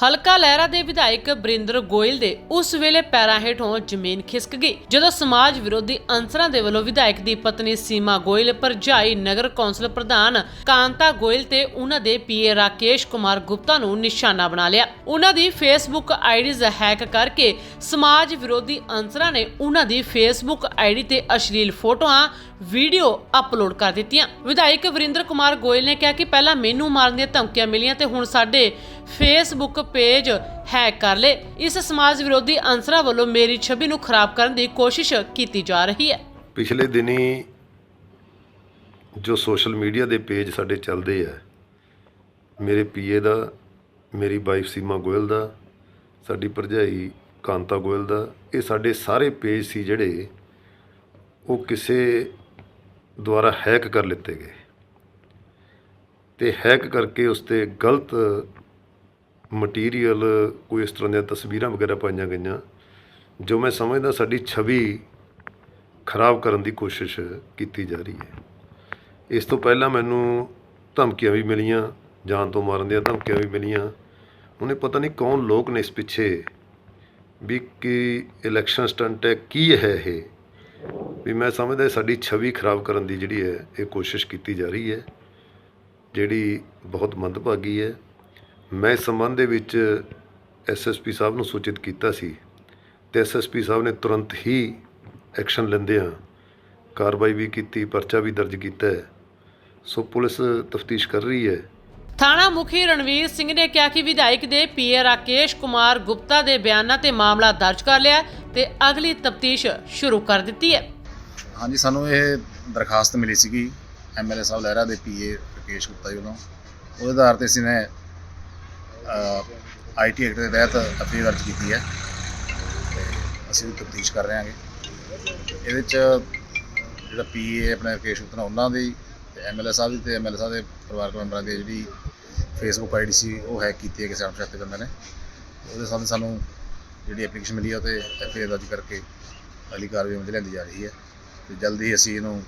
ਹਲਕਾ ਲਹਿਰਾ ਦੇ ਵਿਧਾਇਕ ਬਰਿੰਦਰ ਗੋਇਲ ਦੇ ਉਸ ਵੇਲੇ ਪੈਰਾਂ ਹੇਠੋਂ ਜ਼ਮੀਨ ਖਿਸਕ ਗਈ, ਜਦੋਂ ਸਮਾਜ ਵਿਰੋਧੀ ਅੰਸਰਾਂ ਦੇ ਵੱਲੋਂ ਵਿਧਾਇਕ ਦੀ ਪਤਨੀ ਸੀਮਾ ਗੋਇਲ, ਭਰਜਾਈ ਨਗਰ ਕੌਂਸਲ ਪ੍ਰਧਾਨ ਕਾਂਤਾ ਗੋਇਲ ਤੇ ਉਹਨਾਂ ਦੇ ਪੀਏ ਰਾਕੇਸ਼ ਕੁਮਾਰ ਗੁਪਤਾ ਨੂੰ ਨਿਸ਼ਾਨਾ ਬਣਾ ਲਿਆ। ਉਹਨਾਂ ਦੀ ਫੇਸਬੁੱਕ ਆਈਡੀਜ਼ ਹੈਕ ਕਰਕੇ ਸਮਾਜ ਵਿਰੋਧੀ ਅੰਸਰਾਂ ਨੇ ਉਹਨਾਂ ਦੀ ਫੇਸਬੁੱਕ ਆਈਡੀ ਤੇ ਅਸ਼ਲੀਲ ਫੋਟੋਆਂ, ਵੀਡੀਓ ਅਪਲੋਡ ਕਰ ਦਿੱਤੀਆਂ। ਵਿਧਾਇਕ ਵਰਿੰਦਰ ਕੁਮਾਰ ਗੋਇਲ ਨੇ ਕਿਹਾ ਕਿ ਪਹਿਲਾਂ ਮੈਨੂੰ ਮਾਰਨ ਦੀਆਂ ਧਮਕੀਆਂ ਮਿਲੀਆਂ ਤੇ ਹੁਣ ਸਾਡੇ ਫੇਸਬੁੱਕ ਪੇਜ ਹੈਕ ਕਰ ਲਏ। ਇਸ ਸਮਾਜ ਵਿਰੋਧੀ ਅੰਸਰਾਂ ਵੱਲੋਂ ਮੇਰੀ ਛਵੀ ਨੂੰ ਖਰਾਬ ਕਰਨ ਦੀ ਕੋਸ਼ਿਸ਼ ਕੀਤੀ ਜਾ ਰਹੀ ਹੈ। ਪਿਛਲੇ ਦਿਨੀ ਜੋ ਸੋਸ਼ਲ ਮੀਡੀਆ ਦੇ ਪੇਜ ਸਾਡੇ ਚੱਲਦੇ ਆ, ਮੇਰੇ ਪੀਏ ਦਾ, ਮੇਰੀ ਵਾਈਫ ਸੀਮਾ ਗੋਇਲ ਦਾ, ਸਾਡੀ ਭਰਜਾਈ ਕਾਂਤਾ ਗੋਇਲ ਦਾ, ਇਹ ਸਾਡੇ ਸਾਰੇ ਪੇਜ ਸੀ ਜਿਹੜੇ ਉਹ ਕਿਸੇ ਦੁਆਰਾ ਹੈਕ ਕਰ ਲਿੱਤੇ ਗਏ। ਤੇ ਹੈਕ ਕਰਕੇ ਉਸ ਤੇ ਗਲਤ ਮਟੀਰੀਅਲ ਕੋਈ ਇਸ ਤਰ੍ਹਾਂ ਦੀਆਂ ਤਸਵੀਰਾਂ ਵਗੈਰਾ ਪਾਈਆਂ ਗਈਆਂ, ਜੋ ਮੈਂ ਸਮਝਦਾ ਸਾਡੀ ਛਵੀ ਖਰਾਬ ਕਰਨ ਦੀ ਕੋਸ਼ਿਸ਼ ਕੀਤੀ ਜਾ ਰਹੀ ਹੈ। ਇਸ ਤੋਂ ਪਹਿਲਾਂ ਮੈਨੂੰ ਧਮਕੀਆਂ ਵੀ ਮਿਲੀਆਂ, ਜਾਨ ਤੋਂ ਮਾਰਨ ਦੀਆਂ ਧਮਕੀਆਂ ਵੀ ਮਿਲੀਆਂ। ਉਹਨੇ ਪਤਾ ਨਹੀਂ ਕੌਣ ਲੋਕ ਨੇ ਇਸ ਪਿੱਛੇ ਵੀ ਕੀ ਇਲੈਕਸ਼ਨ ਸਟੰਟ ਹੈ, ਕੀ ਹੈ ਇਹ? ਵੀ ਮੈਂ ਸਮਝਦਾ ਸਾਡੀ ਛਵੀ ਖਰਾਬ ਕਰਨ ਦੀ ਜਿਹੜੀ ਹੈ, ਇਹ ਕੋਸ਼ਿਸ਼ ਕੀਤੀ ਜਾ ਰਹੀ ਹੈ, ਜਿਹੜੀ ਬਹੁਤ ਮੰਦਭਾਗੀ ਹੈ। ਮੈਂ ਇਸ ਸੰਬੰਧ ਦੇ ਵਿੱਚ ਐਸਐਸਪੀ ਸਾਹਿਬ ਨੂੰ ਸੂਚਿਤ ਕੀਤਾ ਸੀ ਤੇ ਐਸਐਸਪੀ ਸਾਹਿਬ ਨੇ ਤੁਰੰਤ ਹੀ ਐਕਸ਼ਨ ਲੈਂਦਿਆਂ ਕਾਰਵਾਈ ਵੀ ਕੀਤੀ ਪਰਚਾ ਵੀ ਦਰਜ ਕੀਤਾ ਹੈ। ਸੋ ਪੁਲਿਸ ਤਫਤੀਸ਼ ਕਰ ਰਹੀ ਹੈ। ਥਾਣਾ ਮੁਖੀ ਰਣਵੀਰ ਸਿੰਘ ਨੇ ਕਿਹਾ ਕਿ ਵਿਧਾਇਕ ਦੇ ਪੀਏ ਰਾਕੇਸ਼ ਕੁਮਾਰ ਗੁਪਤਾ ਦੇ ਬਿਆਨਾਂ ਤੇ ਮਾਮਲਾ ਦਰਜ ਕਰ ਲਿਆ ਤੇ ਅਗਲੀ ਤਫਤੀਸ਼ ਸ਼ੁਰੂ ਕਰ ਦਿੱਤੀ ਹੈ। ਹਾਂਜੀ ਸਾਨੂੰ ਇਹ ਦਰਖਾਸਤ ਮਿਲੀ ਸੀਗੀ ਐਮਐਲਏ ਸਾਹਿਬ ਲਹਿਰਾ ਦੇ ਪੀਏ ਰਕੇਸ਼ ਗੁਪਤਾ ਜੀ ਵੱਲੋਂ। ਉਹਦੇ ਆਧਾਰ ਤੇ ਅਸੀਂ ਨੇ ਆਈਟੀ ਐਕਟ ਦੇ ਤਹਿਤ ਐਫਆਈਆਰ ਦਰਜ ਕੀਤੀ ਹੈ। ਤੇ ਅਸੀਂ ਵੀ ਤਫਤੀਸ਼ ਕਰ ਰਹੇ ਹਾਂਗੇ ਇਹਦੇ ਚ ਜਿਹੜਾ ਪੀਏ ਆਪਣਾ ਰਕੇਸ਼ ਗੁਪਤਾ ਉਹਨਾਂ ਦੀ ਤੇ ਐਮਐਲਏ ਸਾਹਿਬ ਦੀ ਤੇ ਐਮਐਲਏ ਸਾਹਿਬ ਦੇ ਪਰਿਵਾਰਕ ਮੈਂਬਰਾਂ ਦੀ ਜਿਹੜੀ ਫੇਸਬੁੱਕ ਆਈਡੀ ਸੀ, ਉਹ ਹੈਕ ਕੀਤੀ ਹੈ ਕਿਸੇ ਅਣਪਛਾਤੇ ਬੰਦੇ ਨੇ। ਉਹਦੇ ਸਾਹਮਣੇ ਸਾਨੂੰ ਜਿਹੜੀ ਐਪਲੀਕੇਸ਼ਨ ਮਿਲੀ ਹੈ, ਉਹ ਤੇ ਐਫਆਈਆਰ ਦਰਜ ਕਰਕੇ ਅਗਲੀ ਕਾਰਵਾਈ ਅਮਲ 'ਚ ਜਾ ਰਹੀ ਹੈ। ਤੇ ਜਲਦੀ ਅਸੀਂ ਇਹਨੂੰ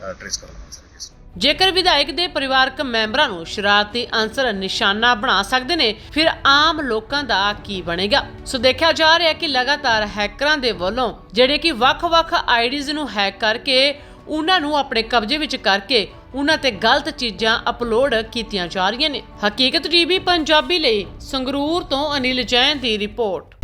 ਟ੍ਰੇਸ ਕਰ ਲਵਾਂਗੇ ਸਰ ਕੇਸ ਜੇਕਰ ਵਿਧਾਇਕ ਦੇ ਪਰਿਵਾਰਕ ਮੈਂਬਰਾਂ ਨੂੰ ਸ਼ਰਾਰਤੀ ਅੰਸਰ ਨਿਸ਼ਾਨਾ ਬਣਾ ਸਕਦੇ ਨੇ, ਫਿਰ ਆਮ ਲੋਕਾਂ ਦਾ ਕੀ ਬਣੇਗਾ? ਸੋ ਦੇਖਿਆ ਜਾ ਰਿਹਾ ਕਿ ਲਗਾਤਾਰ ਹੈਕਰਾਂ ਦੇ ਵੱਲੋਂ ਜਿਹੜੇ ਕਿ ਵੱਖ-ਵੱਖ ਆਈਡੀਜ਼ ਨੂੰ ਹੈਕ ਕਰਕੇ ਉਹਨਾਂ ਨੂੰ ਆਪਣੇ ਕਬਜ਼ੇ ਵਿੱਚ ਕਰਕੇ ਉਹਨਾਂ ਤੇ ਗਲਤ ਚੀਜ਼ਾਂ ਅਪਲੋਡ ਕੀਤੀਆਂ ਜਾ ਰਹੀਆਂ ਨੇ। ਹਕੀਕਤ ਟੀਵੀ, ਪੰਜਾਬੀ ਲਈ ਸੰਗਰੂਰ ਤੋਂ ਅਨਿਲ ਜੈਨ ਦੀ ਰਿਪੋਰਟ।